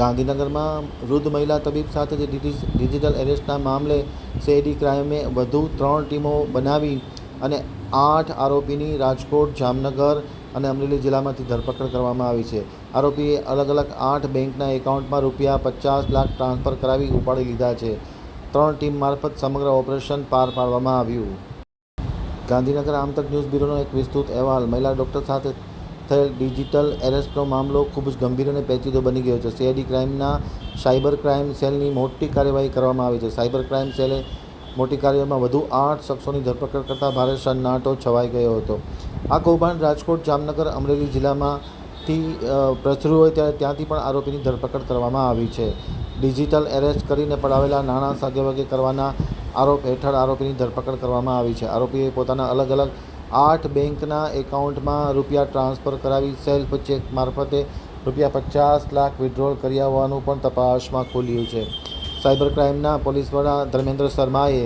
ગાંધીનગરમાં વૃદ્ધ મહિલા તબીબ સાથે જે ડિજિટલ એરેસ્ટના મામલે સીઆઈડી ક્રાઇમે વધુ ત્રણ ટીમો બનાવી અને આઠ આરોપીની રાજકોટ, જામનગર અને અમરેલી જિલ્લામાંથી ધરપકડ કરવામાં આવી છે. આરોપીએ અલગ અલગ આઠ બેંકના એકાઉન્ટમાં રૂપિયા પચાસ લાખ ટ્રાન્સફર કરાવી ઉપાડી લીધા છે. ત્રણ ટીમ મારફત સમગ્ર ઓપરેશન પાર પાડવામાં આવ્યું. ગાંધીનગર આમતક ન્યૂઝ બ્યુરોનો એક વિસ્તૃત અહેવાલ. મહિલા ડૉક્ટર સાથે થયેલ ડિજિટલ એરેસ્ટનો મામલો ખૂબ જ ગંભીર અને પેચીદો બની ગયો છે. સીઆઈડી ક્રાઇમના સાયબર ક્રાઇમ સેલની મોટી કાર્યવાહી કરવામાં આવી છે. સાયબર ક્રાઇમ સેલે મોટી કાર્યવાહીમાં વધુ આઠ શખ્સોની ધરપકડ કરતાં ભારે સન્નાટો છવાઈ ગયો હતો. આ કૌભાંડ રાજકોટ, જામનગર, અમરેલી જિલ્લામાંથી પ્રસર્યું હોય ત્યારે ત્યાંથી પણ આરોપીની ધરપકડ કરવામાં આવી છે. ડિજિટલ એરેસ્ટ કરીને પડાવેલા નાણાં સાગેવગે કરવાના આરોપ હેઠળ આરોપીની ધરપકડ કરવામાં આવી છે. આરોપીએ પોતાના અલગ અલગ આઠ બેંકના એકાઉન્ટમાં રૂપિયા ટ્રાન્સફર કરાવી સેલ્ફ ચેક મારફતે રૂપિયા પચાસ લાખ વિડ્રોલ કર્યા હોવાનું પણ તપાસમાં ખોલ્યું છે. સાયબર ક્રાઇમના પોલીસ વડા ધર્મેન્દ્ર શર્માએ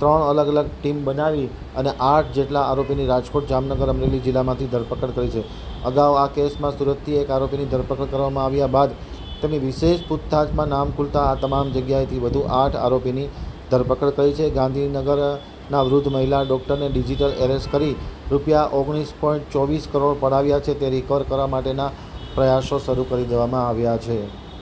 ત્રણ અલગ અલગ ટીમ બનાવી અને આઠ જેટલા આરોપીની રાજકોટ, જામનગર, અમરેલી જિલ્લામાંથી ધરપકડ કરી છે. અગાઉ આ કેસમાં સુરતથી એક આરોપીની ધરપકડ કરવામાં આવ્યા બાદ તેમની વિશેષ પૂછતાછમાં નામ ખુલતા આ તમામ જગ્યાએથી વધુ આઠ આરોપીની ધરપકડ કરી છે. ગાંધીનગરના વૃદ્ધ મહિલા ડૉક્ટરને ડિજિટલ એરેસ્ટ કરી રૂપિયા ઓગણીસ પોઈન્ટ ચોવીસ કરોડ પડાવ્યા છે. તે રિકવર કરવા માટેના પ્રયાસો શરૂ કરી દેવામાં આવ્યા છે.